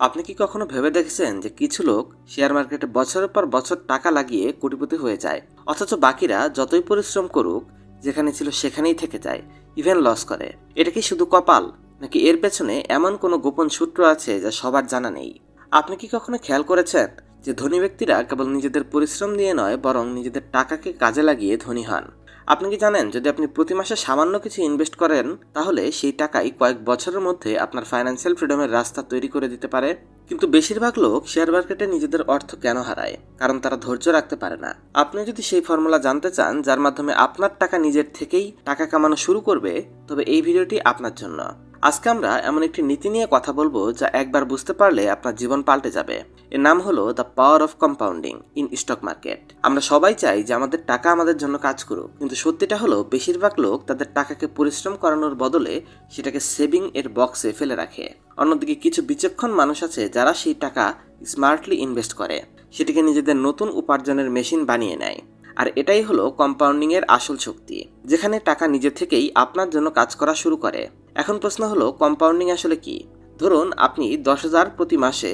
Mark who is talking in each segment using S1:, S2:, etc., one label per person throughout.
S1: আপনি কি কখনো ভেবে দেখেছেন যে কিছু লোক শেয়ার মার্কেটে বছরের পর বছর টাকা লাগিয়ে কোটিপতি হয়ে যায়? অথচ বাকিরা যতই পরিশ্রম করুক, যেখানে ছিল সেখানেই থেকে যায় ইভেন লস করে। এটা কি শুধু কপাল, নাকি এর পেছনে এমন কোনো গোপন সূত্র আছে যা সবার জানা নেই? আপনি কি কখনো খেয়াল করেছেন যে ধনী ব্যক্তিরা কেবল নিজেদের পরিশ্রম দিয়ে নয়, বরং নিজেদের টাকাকে কাজে লাগিয়ে ধনী হন? আপনি কি জানেন, যদি আপনি প্রতি মাসে সামান্য কিছু ইনভেস্ট করেন, তাহলে সেই টাকাই কয়েক বছরের মধ্যে আপনার ফাইন্যান্সিয়াল ফ্রিডমের রাস্তা তৈরি করে দিতে পারে। কিন্তু বেশিরভাগ লোক শেয়ার মার্কেটে নিজেদের অর্থ কেন হারায়? কারণ তারা ধৈর্য রাখতে পারে না। আপনি যদি সেই ফর্মুলা জানতে চান, যার মাধ্যমে আপনার টাকা নিজের থেকেই টাকা কামানো শুরু করবে, তবে এই ভিডিওটি আপনার জন্য। আজকে আমরা এমন একটি নীতি নিয়ে কথা বলব যা একবার বুঝতে পারলে আপনার জীবন পাল্টে যাবে। এর নাম হলো the power of compounding in stock market আমরা সবাই চাই যে আমাদের টাকা আমাদের জন্য কাজ করুক, কিন্তু সত্যিটা হলো বেশিরভাগ লোক তাদের টাকাকে পরিশ্রম করানোর বদলে সেটাকে সেভিং এর বক্সে ফেলে রাখে। অন্যদিকে কিছু বিচক্ষণ মানুষ আছে যারা সেই টাকা স্মার্টলি ইনভেস্ট করে। সেটিকে নিজেদের নতুন উপার্জনের মেশিন বানিয়ে নেয়। আর এটাই হলো কম্পাউন্ডিং এর আসল শক্তি, যেখানে টাকা নিজে থেকেই আপনার জন্য কাজ করা শুরু করে। এখন প্রশ্ন হলো কম্পাউন্ডিং আসলে কি? ধরুন, আপনি দশ হাজার প্রতি মাসে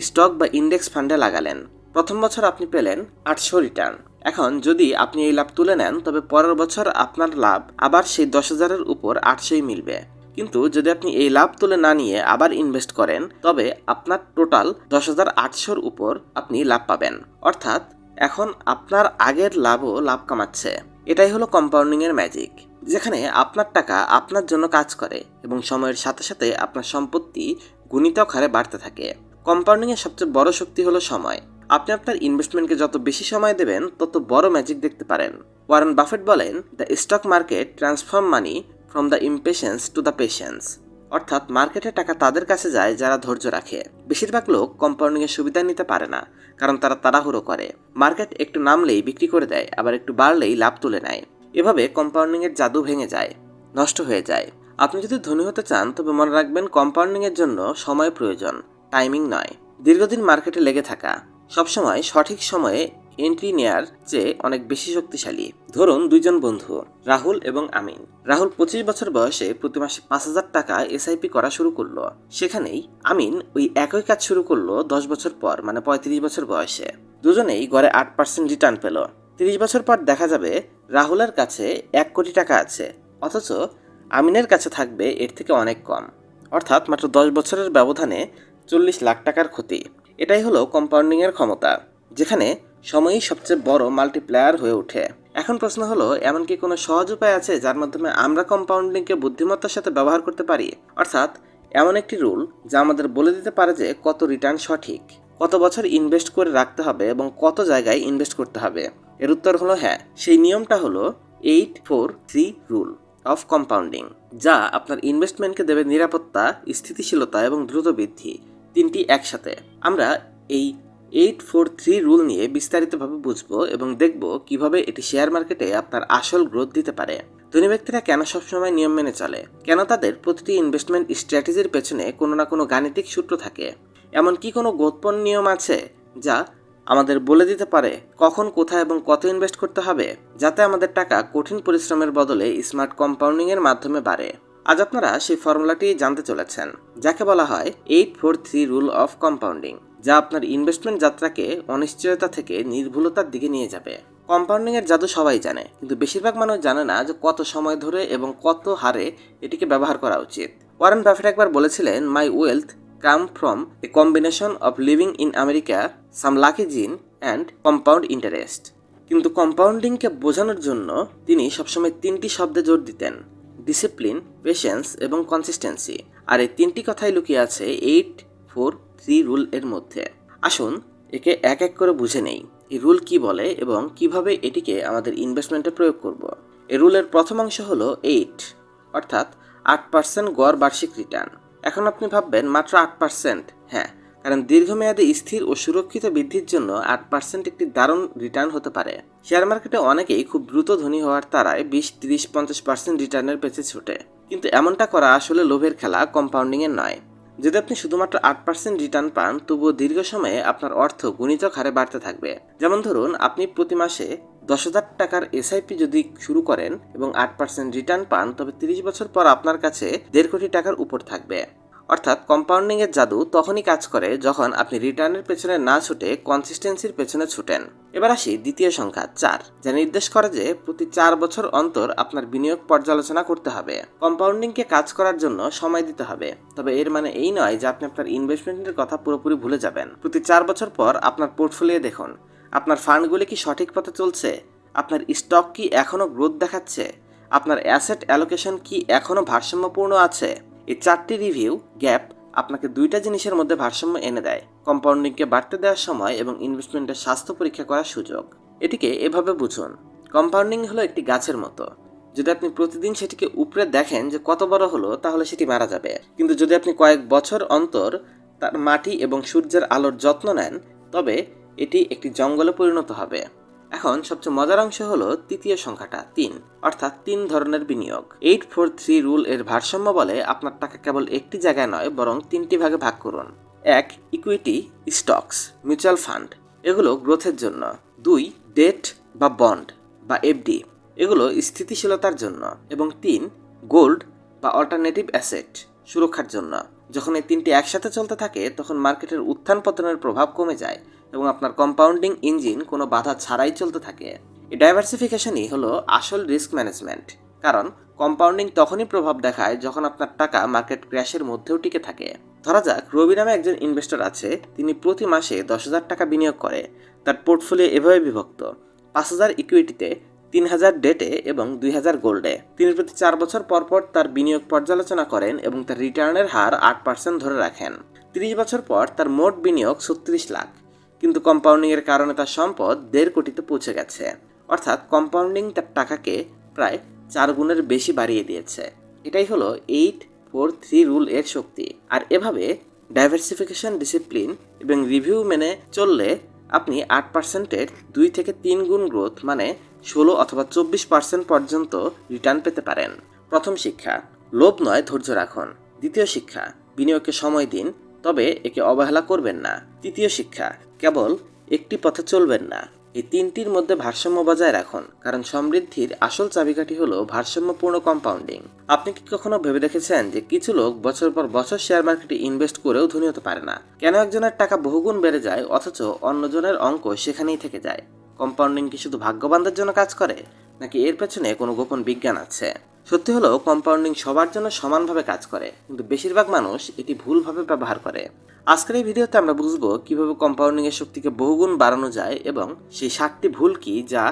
S1: স্টক বা ইন্ডেক্স ফান্ডে লাগালেন। প্রথম বছর আপনি পেলেন আটশো রিটার্ন এখন যদি আপনি এই লাভ তুলে নেন, তবে পরের বছর আপনার লাভ আবার সেই দশ হাজারের উপর আটশোই মিলবে। কিন্তু যদি আপনি এই লাভ তুলে না নিয়ে আবার ইনভেস্ট করেন, তবে আপনার টোটাল দশ হাজার আটশোর উপর আপনি লাভ পাবেন। অর্থাৎ এখন আপনার আগের লাভও লাভ কামাচ্ছে। এটাই হলো কম্পাউন্ডিং এর ম্যাজিক যেখানে আপনার টাকা আপনার জন্য কাজ করে এবং সময়ের সাথে সাথে আপনার সম্পত্তি গুণিতক হারে বাড়তে থাকে। কম্পাউন্ডিং এর সবচেয়ে বড় শক্তি হলো সময়। আপনি আপনার ইনভেস্টমেন্টকে যত বেশি সময় দেবেন, তত বড় ম্যাজিক দেখতে পারেন। ওয়ারেন বাফেট বলেন the stock market transform money from the impatience to the patience অর্থাৎ মার্কেটে টাকা তাদের কাছে যায় যারা ধৈর্য রাখে। বেশিরভাগ লোক কম্পাউন্ডিং এর সুবিধা নিতে পারে না, কারণ তারা তাড়াহুড়ো করে। মার্কেট একটু নামলেই বিক্রি করে দেয়, আবার একটু বাড়লেই লাভ তুলে নেয়। এভাবে কম্পাউন্ডিং এর জাদু ভেঙে যায়, নষ্ট হয়ে যায়। আপনি যদি ধনী হতে চান, তবে মনে রাখবেন কম্পাউন্ডিং এর জন্য সময় প্রয়োজন টাইমিং নয়। দীর্ঘদিন মার্কেটে লেগে থাকা, সবসময় সঠিক সময়ে এন্ট্রি নেয়ার চেয়ে অনেক বেশি শক্তিশালী। ধরুন, দুইজন বন্ধু, রাহুল এবং আমিন। রাহুল পঁচিশ বছর বয়সে প্রতি মাসে পাঁচ হাজার টাকা এসআইপি করা শুরু করল। সেখানেই আমিন ওই একই কাজ শুরু করল দশ বছর পর মানে পঁয়ত্রিশ বছর বয়সে। দুজনেই গড়ে আট পার্সেন্ট রিটার্ন পেল। তিরিশ বছর পর দেখা যাবে রাহুলের কাছে এক কোটি টাকা আছে, অথচ আমিনের কাছে থাকবে এর থেকে অনেক কম। অর্থাৎ মাত্র দশ বছরের ব্যবধানে চল্লিশ লাখ টাকার ক্ষতি। এটাই হলো কম্পাউন্ডিংয়ের ক্ষমতা, যেখানে সময়ই সবচেয়ে বড় মাল্টিপ্লায়ার হয়ে ওঠে। এখন প্রশ্ন হলো, এমন কি কোনো সহজ উপায় আছে যার মাধ্যমে আমরা কম্পাউন্ডিংকে বুদ্ধিমত্তার সাথে ব্যবহার করতে পারি? অর্থাৎ, এমন একটি রুল যা আমাদের বলে দিতে পারে যে কত রিটার্ন সঠিক, কত বছর ইনভেস্ট করে রাখতে হবে এবং কত জায়গায় ইনভেস্ট করতে হবে। এর উত্তর হলো হ্যাঁ সেই নিয়মটা হলো eight four three rule of compounding যা আপনার ইনভেস্টমেন্টকে দেবে নিরাপত্তা, স্থিতিশীলতা এবং দ্রুত বৃদ্ধি, তিনটি একসাথে। আমরা এই এইট ফোর থ্রি রুল নিয়ে বিস্তারিতভাবে বুঝব এবং দেখব কীভাবে এটি শেয়ার মার্কেটে আপনার আসল গ্রোথ দিতে পারে। ধনী ব্যক্তিরা কেন সবসময় নিয়ম মেনে চলে? কেন তাদের প্রতিটি ইনভেস্টমেন্ট স্ট্র্যাটেজির পেছনে কোনো না কোনো গাণিতিক সূত্র থাকে? এমন কি কোনো গোপন নিয়ম আছে যা আমাদের বলে দিতে পারে কখন, কোথায় এবং কত ইনভেস্ট করতে হবে, যাতে আমাদের টাকা কঠিন পরিশ্রমের বদলে স্মার্ট কম্পাউন্ডিং এর মাধ্যমে বাড়ে? আজ আপনারা সেই ফর্মুলাটি জানতে চলেছেন, যাকে বলা হয় eight four three rule of compounding. যা আপনার ইনভেস্টমেন্ট যাত্রাকে অনিশ্চয়তা থেকে নির্ভুলতার দিকে নিয়ে যাবে। কম্পাউন্ডিং এর জাদু সবাই জানে, কিন্তু বেশিরভাগ মানুষ জানে না যে কত সময় ধরে এবং কত হারে এটিকে ব্যবহার করা উচিত। ওয়ারেন বাফেট একবার বলেছিলেন my wealth come from a combination of living in America some lucky gene and compound interest কিন্তু কম্পাউন্ডিংকে বোঝানোর জন্য তিনি সবসময় তিনটি শব্দে জোর দিতেন ডিসিপ্লিন পেশেন্স এবং কনসিস্টেন্সি আর এই তিনটি কথাই লুকিয়ে আছে এইট ফোর থ্রি রুল এর মধ্যে। আসুন, একে এক এক করে বুঝে নেই। এই রুল কি বলে এবং কীভাবে এটিকে আমাদের ইনভেস্টমেন্টে প্রয়োগ করব? এই রুলের প্রথম অংশ হলো এইট অর্থাৎ আট পার্সেন্ট গড় বার্ষিক রিটার্ন এখন আপনি ভাববেন, মাত্র আট পার্সেন্ট হ্যাঁ কারণ দীর্ঘমেয়াদে স্থির ও সুরক্ষিত বৃদ্ধির জন্য আট পার্সেন্ট একটি দারুণ রিটার্ন হতে পারে। শেয়ার মার্কেটে অনেকেই খুব দ্রুত ধনী হওয়ার তারায় বিশ, তিরিশ, পঞ্চাশ পার্সেন্ট রিটার্নের পেছে ছুটে। কিন্তু এমনটা করা আসলে লোভের খেলা কম্পাউন্ডিংয়ের নয়। যদি আপনি শুধুমাত্র আট পার্সেন্ট রিটার্ন পান, তবুও দীর্ঘ সময়ে আপনার অর্থ গুণিতক হারে বাড়তে থাকবে। যেমন ধরুন, আপনি প্রতি মাসে দশ হাজার টাকার এসআইপি যদি শুরু করেন এবং আট পার্সেন্ট রিটার্ন পান, তবে তিরিশ বছর পর আপনার কাছে দেড় কোটি টাকার উপর থাকবে। অর্থাৎ কম্পাউন্ডিং এর জাদু তখনই কাজ করে যখন আপনি রিটার্নের পেছনে না ছুটে কনসিস্টেন্সির পেছনে ছুটেন। এবার আসি দ্বিতীয় সংখ্যা, চার, যা নির্দেশ করে যে প্রতি চার বছর অন্তর আপনার বিনিয়োগ পর্যালোচনা করতে হবে। কম্পাউন্ডিংকে কাজ করার জন্য সময় দিতে হবে। তবে এর মানে এই নয় যে আপনি আপনার ইনভেস্টমেন্টের কথা পুরোপুরি ভুলে যাবেন। প্রতি চার বছর পর আপনার পোর্টফোলিও দেখুন, আপনার ফান্ডগুলি কি সঠিক পথে চলছে? আপনার স্টক কি এখনও গ্রোথ দেখাচ্ছে? আপনার অ্যাসেট অ্যালোকেশন কি এখনও ভারসাম্যপূর্ণ আছে? এই চারটি রিভিউ গ্যাপ আপনাকে দুইটা জিনিসের মধ্যে ভারসাম্য এনে দেয় কম্পাউন্ডিংকে বাড়তে দেওয়ার সময় এবং ইনভেস্টমেন্টের স্বাস্থ্য পরীক্ষা করার সুযোগ। এটিকে এভাবে বুঝুন কম্পাউন্ডিং হলো একটি গাছের মতো। যদি আপনি প্রতিদিন সেটিকে উপরে দেখেন যে কত বড় হলো, তাহলে সেটি মারা যাবে। কিন্তু যদি আপনি কয়েক বছর অন্তর তার মাটি এবং সূর্যের আলোর যত্ন নেন, তবে এটি একটি জঙ্গলে পরিণত হবে। এখন সবচেয়ে মজার অংশ হলো তৃতীয় সংখ্যাটা, তিন, অর্থাৎ তিন ধরনের বিনিয়োগ। এইট ফোর থ্রি রুল এর ভারসাম্য বলে আপনার টাকা কেবল একটি জায়গায় নয়, বরং তিনটি ভাগে ভাগ করুন। এক ইকুইটি স্টকস মিউচুয়াল ফান্ড এগুলো গ্রোথের জন্য। দুই ডেট বা বন্ড বা এফডি এগুলো স্থিতিশীলতার জন্য। এবং তিন গোল্ড বা অল্টারনেটিভ অ্যাসেট সুরক্ষার জন্য। যখন এই তিনটি একসাথে চলতে থাকে, তখন মার্কেটের উত্থান পতনের প্রভাব কমে যায় এবং আপনার কম্পাউন্ডিং ইঞ্জিন কোনো বাধা ছাড়াই চলতে থাকে। এই ডাইভার্সিফিকেশনই হলো আসল রিস্ক ম্যানেজমেন্ট কারণ কম্পাউন্ডিং তখনই প্রভাব দেখায় যখন আপনার টাকা মার্কেট ক্র্যাশের মধ্যেও টিকে থাকে। ধরা যাক রবি নামে একজন ইনভেস্টর আছে, তিনি প্রতি মাসে দশ হাজার টাকা বিনিয়োগ করে। তার পোর্টফোলিও এভাবে বিভক্ত। পাঁচ হাজার ইকুইটিতে তিন হাজার ডেটে এবং দুই হাজার গোল্ডে তিনি প্রতি চার বছর পর পর তার বিনিয়োগ পর্যালোচনা করেন এবং তার রিটার্নের হার আট পার্সেন্ট ধরে রাখেন। তিরিশ বছর পর তার মোট বিনিয়োগ ছত্রিশ লাখ। কিন্তু কম্পাউন্ডিংয়ের কারণে তার সম্পদ দেড় কোটিতে পৌঁছে গেছে। অর্থাৎ কম্পাউন্ডিং তার টাকাকে প্রায় চার গুণের বেশি বাড়িয়ে দিয়েছে। এটাই হলো এইট ফোর থ্রি রুল এর শক্তি। আর এভাবে ডাইভার্সিফিকেশন ডিসিপ্লিন এবং রিভিউ মেনে চললে আপনি আট পার্সেন্টের দুই থেকে তিন গুণ গ্রোথ মানে ষোলো অথবা চব্বিশ পার্সেন্ট পর্যন্ত রিটার্ন পেতে পারেন। প্রথম শিক্ষা, লোভ নয় ধৈর্য রাখুন। দ্বিতীয় শিক্ষা, বিনিয়োগকে সময় দিন তবে একে অবহেলা করবেন না। তৃতীয় শিক্ষা, কেবল একটি পথে চলবেন না। এই তিনটির মধ্যে ভারসাম্য বজায় রাখুন, কারণ সমৃদ্ধির আসল চাবিকাঠি হলো ভারসাম্যপূর্ণ কম্পাউন্ডিং আপনি কি কখনো ভেবে দেখেছেন যে কিছু লোক বছর পর বছর শেয়ার মার্কেটে ইনভেস্ট করেও ধনী হতে পারে না? কেন একজনের টাকা বহুগুণ বেড়ে যায়, অথচ অন্যজনের অঙ্ক সেখানেই থেকে যায়? কম্পাউন্ডিং কি শুধু ভাগ্যবানদের জন্য কাজ করে, নাকি এর পেছনে কোনো গোপন বিজ্ঞান আছে? সত্যি হলো কম্পাউন্ডিং সবার জন্য সমানভাবে কাজ করে, কিন্তু বেশিরভাগ মানুষ এটি ভুলভাবে ব্যবহার করে। আজকের এই ভিডিওতে আমরা বুঝব কীভাবে কম্পাউন্ডিং এর শক্তিকে বহুগুণ বাড়ানো যায় এবং সেই সাতটি ভুল কি যা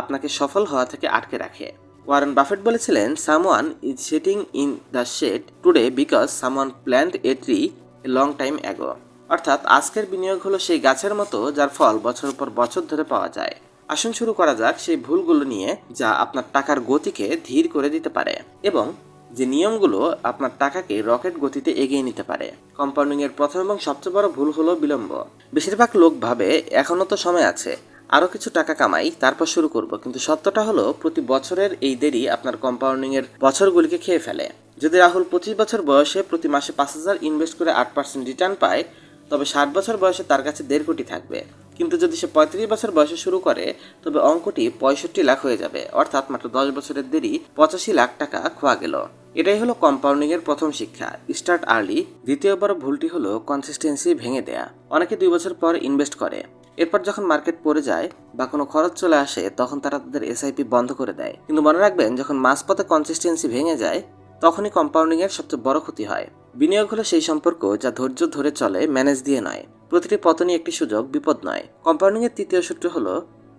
S1: আপনাকে সফল হওয়া থেকে আটকে রাখে। ওয়ারেন বাফেট বলেছিলেন someone is sitting in the shade today because someone plant a tree a long time ago অর্থাৎ, আজকের বিনিয়োগ হলো সেই গাছের মতো যার ফল বছর পর বছর ধরে পাওয়া যায়। আসুন শুরু করা যাক সেই ভুলগুলো নিয়ে যা আপনার টাকার গতিকে ধীর করে দিতে পারে এবং যে নিয়মগুলো আপনার টাকাকে রকেট গতিতে এগিয়ে নিতে পারে। কম্পাউন্ডিং এর প্রথম এবং সবচেয়ে বড় ভুল হলো বিলম্ব। বেশিরভাগ লোক ভাবে এখনও তো সময় আছে। আরও কিছু টাকা কামাই, তারপর শুরু করব। কিন্তু সত্যটা হলো, প্রতি বছরের এই দেরি আপনার কম্পাউন্ডিং এর বছরগুলিকে খেয়ে ফেলে। যদি রাহুল পঁচিশ বছর বয়সে প্রতি মাসে পাঁচ হাজার ইনভেস্ট করে আট পার্সেন্ট রিটার্ন পায়, তবে ষাট বছর বয়সে তার কাছে দেড় কোটি থাকবে। কিন্তু যদি সে পঁয়ত্রিশ বছর বয়সে শুরু করে, তবে অঙ্কটি পঁয়ষট্টি লাখ হয়ে যাবে। অর্থাৎ মাত্র দশ বছরের দেরি, পঁচাশি লাখ টাকা খোয়া গেল। এটাই হলো কম্পাউন্ডিং এর প্রথম শিক্ষা। স্টার্ট আর্লি দ্বিতীয় বড় ভুলটি হলো কনসিস্টেন্সি ভেঙে দেয়া। অনেকে দুই বছর পর ইনভেস্ট করে। এরপর যখন মার্কেট পড়ে যায় বা কোনো খরচ চলে আসে, তখন তারা তাদের এসআইপি বন্ধ করে দেয়। কিন্তু মনে রাখবেন, যখন মাঝপথে কনসিস্টেন্সি ভেঙে যায়, তখনই কম্পাউন্ডিং এর সবচেয়ে বড় ক্ষতি হয়। বিনিয়োগ হলো সেই সম্পর্ক যা ধৈর্য ধরে চলে ম্যানেজ দিয়ে নয়। প্রতিটি পতনই একটি সুযোগ, বিপদ নয়। কম্পাউন্ডিং এর তৃতীয় সূত্র হলো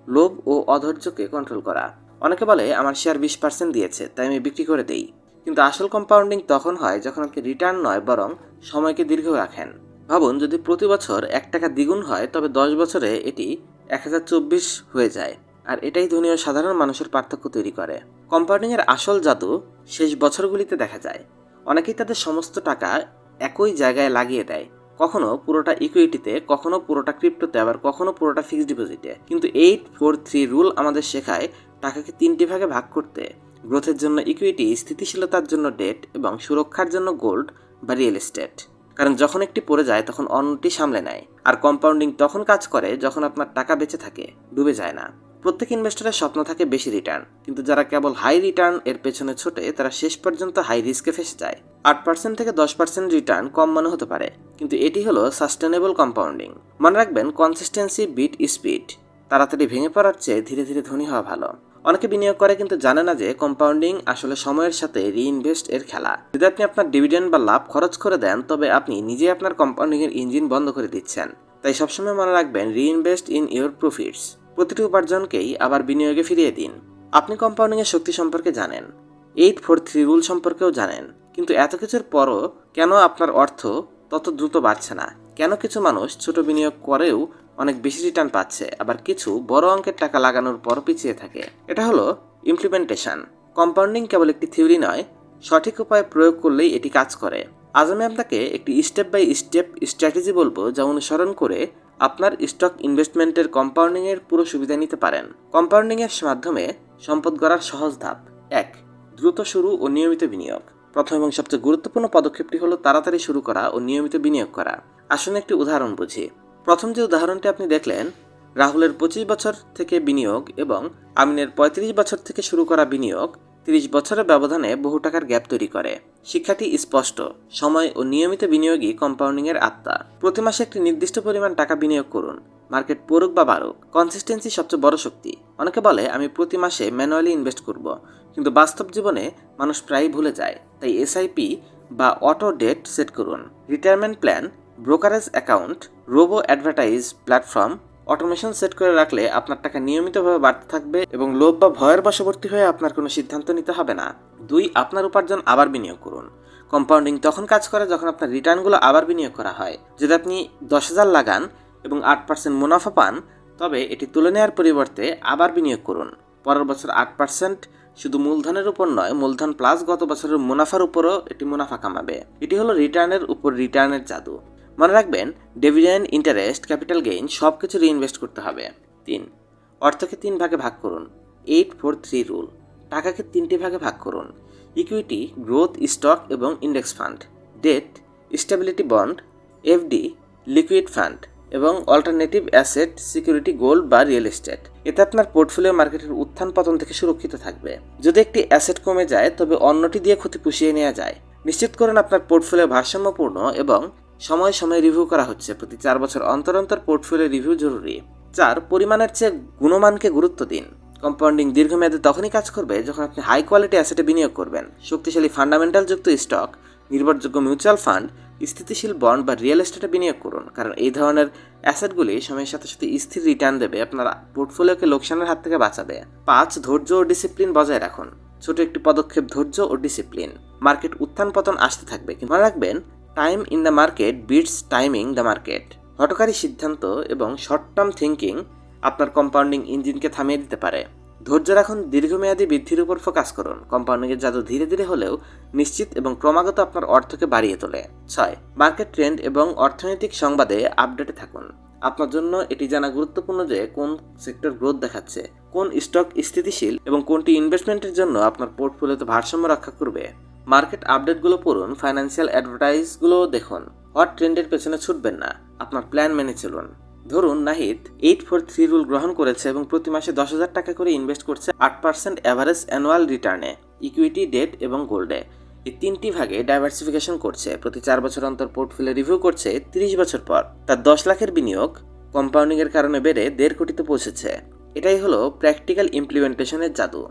S1: লোভ ও অধৈর্যকে কন্ট্রোল করা। অনেকে বলে, আমার শেয়ার বিশ পার্সেন্ট দিয়েছে, তাই আমি বিক্রি করে দেই। কিন্তু আসল কম্পাউন্ডিং তখন হয় যখন আপনি রিটার্ন নয়, বরং সময়কে দীর্ঘ রাখেন। ভাবুন, যদি প্রতি বছর এক টাকা দ্বিগুণ হয়, তবে দশ বছরে এটি এক হাজার চব্বিশ হয়ে যায়, আর এটাই ধনী ও সাধারণ মানুষের পার্থক্য তৈরি করে। কম্পাউন্ডিং এর আসল জাদু শেষ বছরগুলিতে দেখা যায়। অনেকেই তাদের সমস্ত টাকা একই জায়গায় লাগিয়ে দেয়। কখনো পুরোটা ইকুইটিতে কখনো পুরোটা ক্রিপ্টোতে আবার কখনো পুরোটা ফিক্সড ডিপোজিটে কিন্তু এইট ফোর থ্রি রুল আমাদের শেখায় টাকাকে তিনটি ভাগে ভাগ করতে। গ্রোথের জন্য ইকুইটি স্থিতিশীলতার জন্য ডেট এবং সুরক্ষার জন্য গোল্ড বা রিয়েল এস্টেট কারণ যখন একটি পড়ে যায়, তখন অন্যটি সামলে নেয়। আর কম্পাউন্ডিং তখন কাজ করে যখন আপনার টাকা বেঁচে থাকে, ডুবে যায় না। প্রত্যেক ইনভেস্টরের স্বপ্ন থাকে বেশি রিটার্ন কিন্তু যারা কেবল হাই রিটার্ন এর পেছনে ছোটে, তারা শেষ পর্যন্ত হাই রিস্কে ফেসে যায়। আট পার্সেন্ট থেকে দশ পার্সেন্ট রিটার্ন কম মনে হতে পারে, কিন্তু এটি হলো সাস্টেনেবল কম্পাউন্ডিং মনে রাখবেন কনসিস্টেন্সি বিট স্পিড তাড়াতাড়ি ভেঙে পড়ার চেয়ে ধীরে ধীরে ধনী হওয়া ভালো। অনেকে বিনিয়োগ করে কিন্তু জানে না যে কম্পাউন্ডিং আসলে সময়ের সাথে রিইনভেস্ট এর খেলা। যদি আপনি আপনার ডিভিডেন্ড বা লাভ খরচ করে দেন, তবে আপনি নিজে আপনার কম্পাউন্ডিং এর ইঞ্জিন বন্ধ করে দিচ্ছেন। তাই সবসময় মনে রাখবেন রিইনভেস্ট ইন ইউর প্রফিটস প্রতিটি উপার্জনকেই আবার বিনিয়োগে ফিরিয়ে দিন। আপনি কম্পাউন্ডিং এর শক্তি সম্পর্কে জানেন। এইট ফোর থ্রি রুল সম্পর্কেও জানেন। কিন্তু এত কিছুর পরও কেন আপনার অর্থ তত দ্রুত বাড়ছে না? কেন কিছু মানুষ ছোট বিনিয়োগ করেও অনেক বেশি রিটার্ন পাচ্ছে, আবার কিছু বড় অঙ্কের টাকা লাগানোর পর পিছিয়ে থাকে? এটা হলো ইমপ্লিমেন্টেশন কম্পাউন্ডিং কেবল একটি থিওরি নয়, সঠিক উপায়ে প্রয়োগ করলেই এটি কাজ করে। আজ আমি আপনাকে একটি স্টেপ বাই স্টেপ স্ট্র্যাটেজি বলব যা অনুসরণ করে আপনার স্টক ইনভেস্টমেন্টের কম্পাউন্ডিংয়ের পুরো সুবিধা নিতে পারেন। কম্পাউন্ডিংয়ের মাধ্যমে সম্পদ গড়ার সহজ ধাপ। এক, দ্রুত শুরু ও নিয়মিত বিনিয়োগ। প্রথম এবং সবচেয়ে গুরুত্বপূর্ণ পদক্ষেপটি হলো তাড়াতাড়ি শুরু করা ও নিয়মিত বিনিয়োগ করা। আসুন একটি উদাহরণ বুঝি। প্রথম যে উদাহরণটি আপনি দেখলেন, রাহুলের পঁচিশ বছর থেকে বিনিয়োগ এবং আমিনের পঁয়ত্রিশ বছর থেকে শুরু করা বিনিয়োগ তিরিশ বছরের ব্যবধানে বহু টাকার গ্যাপ তৈরি করে। শিক্ষাটি স্পষ্ট। সময় ও নিয়মিত বিনিয়োগই কম্পাউন্ডিংয়ের আত্মা। প্রতি মাসে একটি নির্দিষ্ট পরিমাণ টাকা বিনিয়োগ করুন। মার্কেট পড়ুক বা বাড়ুক কনসিস্টেন্সি সবচেয়ে বড় শক্তি। অনেকে বলে, আমি প্রতি মাসে ম্যানুয়ালি ইনভেস্ট করব। কিন্তু বাস্তব জীবনে মানুষ প্রায়ই ভুলে যায়। তাই এসআইপি বা অটো ডেট সেট করুন। Retirement plan, brokerage account, robo advertise platform automation set করে রাখলে আপনার টাকা নিয়মিতভাবে বাড়তে থাকবে এবং লোভ বা ভয়ের বশবর্তী হয়ে আপনার কোনো সিদ্ধান্ত নিতে হবে না। দুই, আপনার উপার্জন আবার বিনিয়োগ করুন। কম্পাউন্ডিং তখন কাজ করে যখন আপনার রিটার্নগুলো আবার বিনিয়োগ করা হয়। যদি আপনি দশ হাজার লাগান এবং আট পার্সেন্ট মুনাফা পান, তবে এটি তুলে নেওয়ার পরিবর্তে আবার বিনিয়োগ করুন। পরের বছর আট পার্সেন্ট শুধু মূলধনের উপর নয়, মূলধন প্লাস গত বছরের মুনাফার উপরও এটি মুনাফা কামাবে। এটি হলো রিটার্নের উপর রিটার্নের জাদু। মনে রাখবেন ডিভিডেন্ড ইন্টারেস্ট ক্যাপিটাল গেইন সব কিছু রিইনভেস্ট করতে হবে। তিন, অর্থকে তিন ভাগে ভাগ করুন। এইট ফোর থ্রি রুল টাকাকে তিনটি ভাগে ভাগ করুন। ইকুইটি গ্রোথ স্টক এবং index fund debt stability bond FD liquid fund এবং অল্টারনেটিভ অ্যাসেট সিকিউরিটি গোল্ড বা রিয়েল এস্টেট এতে আপনার পোর্টফোলিও মার্কেটের উত্থান পতন থেকে সুরক্ষিত থাকবে। যদি একটি অ্যাসেট কমে যায়, তবে অন্যটি দিয়ে ক্ষতি পুষিয়ে নেওয়া যায়। নিশ্চিত করুন আপনার পোর্টফোলিও ভারসাম্যপূর্ণ এবং সময় সময় রিভিউ করা হচ্ছে। প্রতি চার বছর অন্তর অন্তর পোর্টফোলিও রিভিউ জরুরি। চার, পরিমাণের চেয়ে গুণমানকে গুরুত্ব দিন। কম্পাউন্ডিং দীর্ঘমেয়াদে তখনই কাজ করবে যখন আপনি হাই কোয়ালিটি অ্যাসেটে বিনিয়োগ করবেন। শক্তিশালী ফান্ডামেন্টাল যুক্ত স্টক নির্ভরযোগ্য মিউচুয়াল ফান্ড স্থিতিশীল বন্ড বা রিয়েল এস্টেটে বিনিয়োগ করুন। কারণ এই ধরনের অ্যাসেটগুলি সময়ের সাথে সাথে স্থির রিটার্ন দেবে, আপনার পোর্টফোলিওকে লোকসানের হাত থেকে বাঁচাবে। পাঁচ, ধৈর্য ও ডিসিপ্লিন বজায় রাখুন। ছোট একটি পদক্ষেপ ধৈর্য ও ডিসিপ্লিন মার্কেট উত্থান পতন আসতে থাকবে। মনে রাখবেন time in the market beats timing the market হটকারী সিদ্ধান্ত এবং শর্ট টার্ম থিঙ্কিং আপনার কম্পাউন্ডিং ইঞ্জিনকে থামিয়ে দিতে পারে। ধৈর্য রাখুন, দীর্ঘমেয়াদী বৃদ্ধির উপর ফোকাস করুন। কম্পাউন্ডিংয়ের জাদু ধীরে ধীরে হলেও নিশ্চিত এবং ক্রমাগত আপনার অর্থকে বাড়িয়ে তোলে। ছয় মার্কেট ট্রেন্ড এবং অর্থনৈতিক সংবাদে আপডেটে থাকুন। আপনার জন্য এটি জানা গুরুত্বপূর্ণ যে কোন সেক্টর গ্রোথ দেখাচ্ছে, কোন স্টক স্থিতিশীল এবং কোনটি ইনভেস্টমেন্টের জন্য আপনার পোর্টফোলিওতে ভারসাম্য রক্ষা করবে। মার্কেট আপডেটগুলো পড়ুন ফাইন্যান্সিয়াল অ্যাডভার্টাইজগুলো দেখুন। হট ট্রেন্ডের পেছনে ছুটবেন না, আপনার প্ল্যান মেনে চলুন। ধরুন Nahid eight four three rule গ্রহণ করেছে এবং প্রতি মাসে দশ হাজার টাকা করে ইনভেস্ট করছে আট পার্সেন্ট অ্যাভারেজ অ্যানুয়াল রিটার্নে ইকুইটি ডেট এবং গোল্ডে এই তিনটি ভাগে ডাইভার্সিফিকেশন করছে, প্রতি চার বছর অন্তর পোর্টফোলিও রিভিউ করছে তিরিশ বছর পর। তার দশ লাখের বিনিয়োগ কম্পাউন্ডিংয়ের কারণে বেড়ে দেড় কোটিতে পৌঁছেছে। এটাই হলো প্র্যাকটিক্যাল ইমপ্লিমেন্টেশনের জাদু।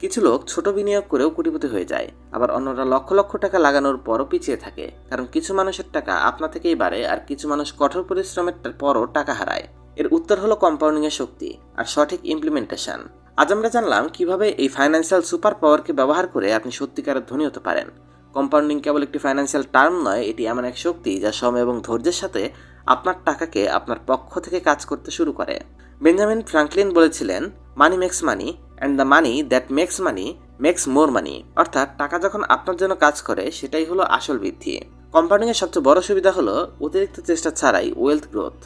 S1: কিছু লোক ছোট বিনিয়োগ করেও কোটিপতি হয়ে যায়। আবার অন্যরা লক্ষ লক্ষ টাকা লাগানোর পরও পিছিয়ে থাকে। কারণ কিছু মানুষের টাকা আপনা থেকেই বাড়ে আর কিছু মানুষ কঠোর পরিশ্রমের পরও টাকা হারায়। এর উত্তর হলো কম্পাউন্ডিং এর শক্তি আর সঠিক ইমপ্লিমেন্টেশন আজ আমরা জানলাম কীভাবে এই ফাইন্যান্সিয়াল সুপার পাওয়ারকে ব্যবহার করে আপনি সত্যিকারের ধনী হতে পারেন। কম্পাউন্ডিং কেবল একটি ফাইন্যান্সিয়াল টার্ম নয়, এটি এমন এক শক্তি যা সময় এবং ধৈর্যের সাথে আপনার টাকাকে আপনার পক্ষ থেকে কাজ করতে শুরু করে। বেঞ্জামিন ফ্রাঙ্কলিন বলেছিলেন, money makes money and the money that makes money makes more money অর্থাৎ টাকা যখন আপনার জন্য কাজ করে, সেটাই হলো আসল বৃদ্ধি। কম্পাউন্ডিংয়ের সবচেয়ে বড় সুবিধা হলো অতিরিক্ত চেষ্টা ছাড়াই ওয়েলথ গ্রোথ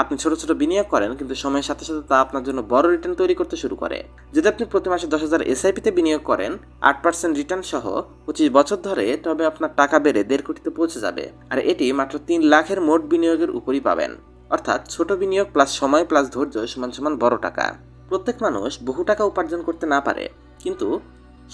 S1: আপনি ছোট ছোট বিনিয়োগ করেন, কিন্তু সময়ের সাথে সাথে তা আপনার জন্য বড় রিটার্ন তৈরি করতে শুরু করে। যদি আপনি প্রতি মাসে দশ হাজার এসআইপিতে বিনিয়োগ করেন, আট পার্সেন্ট রিটার্ন সহ পঁচিশ বছর ধরে, তবে আপনার টাকা বেড়ে দেড় কোটিতে পৌঁছে যাবে। আর এটি মাত্র তিন লাখের মোট বিনিয়োগের উপরই পাবেন। অর্থাৎ ছোট বিনিয়োগ প্লাস সময় প্লাস ধৈর্য সমান সমান বড় টাকা। প্রত্যেক মানুষ বহু টাকা উপার্জন করতে না পারে। কিন্তু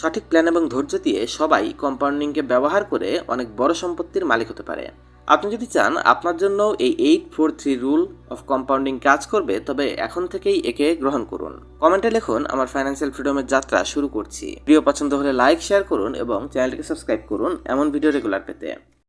S1: সঠিক প্ল্যান এবং ধৈর্য দিয়ে সবাই কম্পাউন্ডিংকে ব্যবহার করে অনেক বড় সম্পত্তির মালিক হতে পারে। আপনি যদি চান আপনার জন্য এই eight four three rule of compounding কাজ করবে, তবে এখন থেকেই একে গ্রহণ করুন। কমেন্টে লিখুন, আমার ফাইন্যান্সিয়াল ফ্রিডমের যাত্রা শুরু করছি। প্রিয় পছন্দ হলে লাইক শেয়ার করুন এবং চ্যানেলটিকে সাবস্ক্রাইব করুন, এমন ভিডিও রেগুলার পেতে।